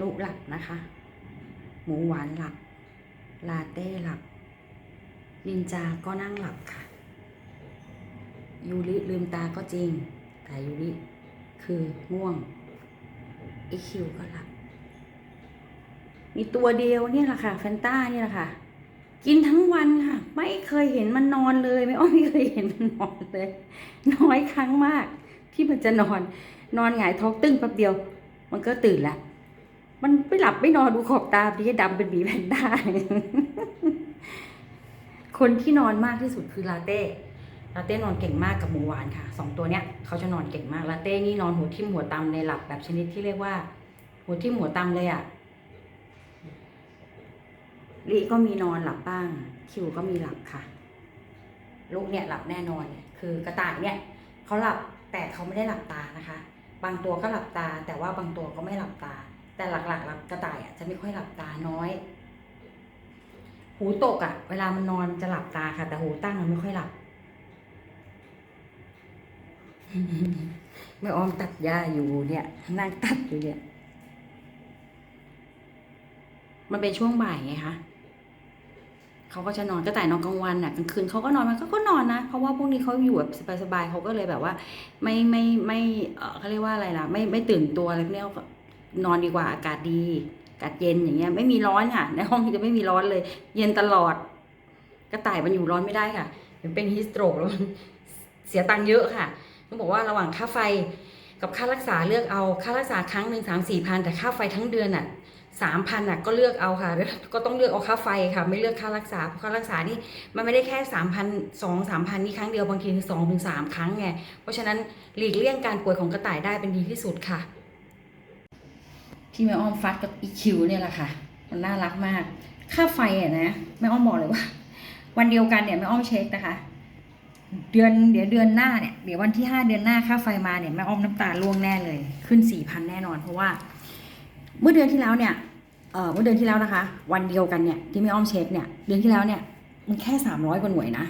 ลุหลับนะคะ หมูหวานหลับ ลาเต้หลับ นินจาก็นั่งหลับค่ะ ยูริลืมตาก็จริง แต่ยูริคือง่วงอีคิวก็หลับ มีตัวเดียวเนี่ยแหละค่ะแฟนต้าเนี่ยแหละค่ะ กินทั้งวันค่ะ ไม่เคยเห็นมันนอนเลย ไม่อ้อไม่เคยเห็นมันนอนเลย น้อยครั้งมาก ที่มันจะนอน นอนหงายท้องตึ้งแป๊บเดียว มันก็ตื่นละ มันไม่หลับไม่นอนดูขอบตาดีดำเป็นหมีแพนด้าคนที่นอนมากที่สุดคือลาเต้ลาเต้นอนเก่งมากกับหมูหวานค่ะสองตัวเนี้ยเขาจะนอนเก่งมากลาเต้นี่นอนหัวทิ่มหัวตำในหลับแบบชนิดที่เรียกว่า หัวทิ่มหัวตำเลยอะ่ะลิก็มีนอนหลับบ้าง คิวก็มีหลับค่ะ ลูกเนี่ยหลับแน่นอน คือกระต่ายเนี่ยเขาหลับแต่เขาไม่ได้หลับตานะคะ บางตัวก็หลับตา แต่ว่าบางตัวก็ไม่หลับตา แต่หลักๆหลับกระต่ายอะจะไม่ค่อยหลับตาน้อย หูตกอะ เวลามันนอนจะหลับตาค่ะ แต่หูตั้งมันไม่ค่อยหลับแม่ออมตัดหญ้าอยู่เนี่ยนั่งตัดอยู่เนี่ย มันเป็นช่วงบ่ายไงคะเขาก็จะนอนก็แต่ายนอนกลางวันน่ะกลางคืนเขาก็นอนมันเขาก็นอนนะเพราะว่าพวกนี้เขาอยู่แบบสบายๆเขาก็เลยแบบว่า ไม่ไม่ไม่เออเขาเรียกว่าอะไรล่ะ ไม่ไม่ตื่นตัวอะไรพวกเนี้ย นอนดีกว่าอากาศดีอากาศเย็นอย่างเงี้ยไม่มีร้อนค่ะ ในห้องจะไม่มีร้อนเลย เย็นตลอด กระต่ายมันอยู่ร้อนไม่ได้ค่ะมันเป็นฮิสโตรกแล้วมันเสียตังค์เยอะค่ะต้องบอกว่าระหว่างค่าไฟกับค่ารักษาเลือกเอาค่ารักษาครั้งหนึ่งสามสี่พันแต่ค่าไฟทั้งเดือนอะสามพันอะก็เลือกเอาค่ะ ก็ต้องเลือกเอาค่าไฟค่ะ ไม่เลือกค่ารักษาเพราะค่ารักษานี่มันไม่ได้แค่สามพันสองสามพันนี่ครั้งเดียวบางทีคือสองถึงสามครั้งไงเพราะฉะนั้นหลีกเลี่ยงการป่วยของกระต่ายได้เป็นดีที่สุดค่ะ ที่แม่อ้อมฟัดกับอีคิวเนี่ยแหละค่ะ มันน่ารักมาก ค่าไฟอะนะแม่อ้อมบอกเลยว่า วันเดียวกันเนี่ยแม่อ้อมเช็คนะคะ เดือนเดี๋ยวเดือนหน้าเนี่ยเดี๋ยววันที่ห้าเดือนหน้าค่าไฟมาเนี่ยแม่อ้อมน้ำตาล่วงแน่เลย ขึ้นสี่พันแน่นอน เพราะว่า เมื่อเดือนที่แล้วเนี่ยเอ่อเมื่อเดือนที่แล้วนะคะ วันเดียวกันเนี่ยที่แม่อ้อมเช็คเนี่ยเดือนที่แล้วเนี่ยมันแค่สามร้อยกว่าหน่วยนะ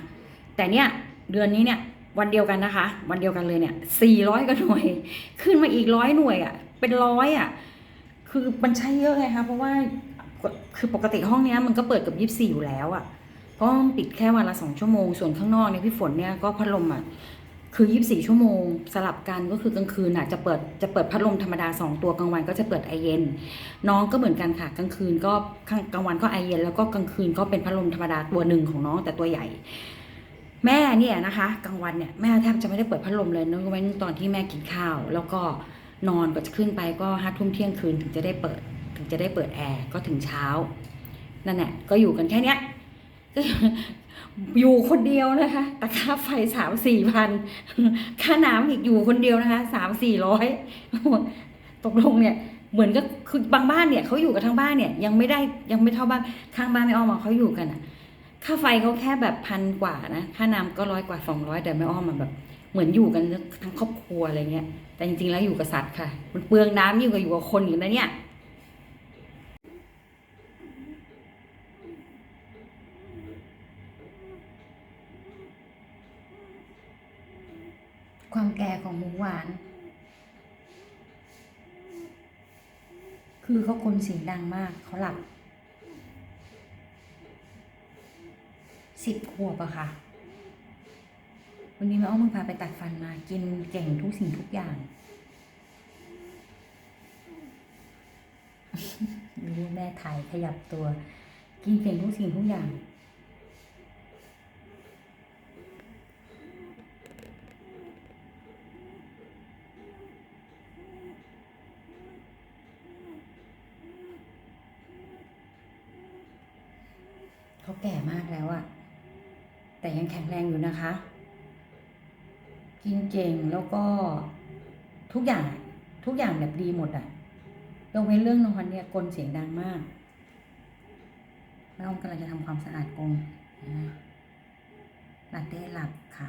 แต่เนี่ยเดือนนี้เนี่ยวันเดียวกันนะคะ วันเดียวกันเลยเนี่ยสี่ร้อยกว่าหน่วย ขึ้นมาอีกร้อยหน่วยอะเป็นร้อยอะ คือมันใช้เยอะไงคะเพราะว่าคือปกติห้องเนี้ยมันก็เปิดกับยี่สิบสี่อยู่แล้วอะ เพราะมันปิดแค่วันละสองชั่วโมง ส่วนข้างนอกเนี่ยพี่ฝนเนี่ยก็พัดลมอะคือยี่สิบสี่ชั่วโมง สลับกันก็คือกลางคืนอะจะเปิดจะเปิดพัดลมธรรมดาสองตัวกลางวันก็จะเปิดไอเย็น น้องก็เหมือนกันค่ะกลางคืนก็กลางวันก็ไอเย็น แล้วก็กลางคืนก็เป็นพัดลมธรรมดาตัวหนึ่งของน้องแต่ตัวใหญ่ แม่เนี่ยนะคะกลางวันเนี่ยแม่แทบจะไม่ได้เปิดพัดลมเลยนอกว้นตอนที่แม่กินข้าว แล้วก็ นอนก็จะขึ้นไปก็ห้าทุ่มเที่ยงคืนถึงจะได้เปิด ถึงจะได้เปิดแอร์ก็ถึงเช้า นั่นแหละก็อยู่กันแค่เนี้ยก็อยู่คนเดียวนะคะแต่ค่าไฟสามสี่พันค่าน้ำอีกอยู่คนเดียวนะคะสามสี่ร้อยตกลงเนี่ยเหมือนก็คือบางบ้านเนี่ยเขาอยู่กันทั้งบ้านเนี่ยยังไม่ได้ยังไม่เท่าบ้านข้างบ้านไม่อ้อมเขาอยู่กันอะค่าไฟเขาแค่แบบพันกว่านะค่าน้ำก็ร้อยกว่าสองร้อยแต่ไม่อ้อมมันแบบ เหมือนอยู่กันทั้งครอบครัวอะไรเงี้ย แต่จริงๆแล้วอยู่กับสัตว์ค่ะ มันเปลืองน้ำยิ่งกว่าอยู่กับคนอีกนะเนี่ยความแก่ของหมูหวาน คือเขาคนเสียงดังมาก เขาหลับสิบขวบอะค่ะ วันนี้แม่อ้อมมึงพาไปตัดฟันมา กินเก่งทุกสิ่งทุกอย่าง รู้แม่ถ่ายขยับตัว กินเก่งทุกสิ่งทุกอย่างเขาแก่มากแล้วอะแต่ยังแข็งแรงอยู่นะคะ กินเก่งแล้วก็ทุกอย่างทุกอย่างแบบดีหมดอะยกเว้นเรื่องนอนเนี่ยกลนเสียงดังมากแม่อ้อมกำลังจะทำความสะอาดกรงนะลาเต้หลับค่ะ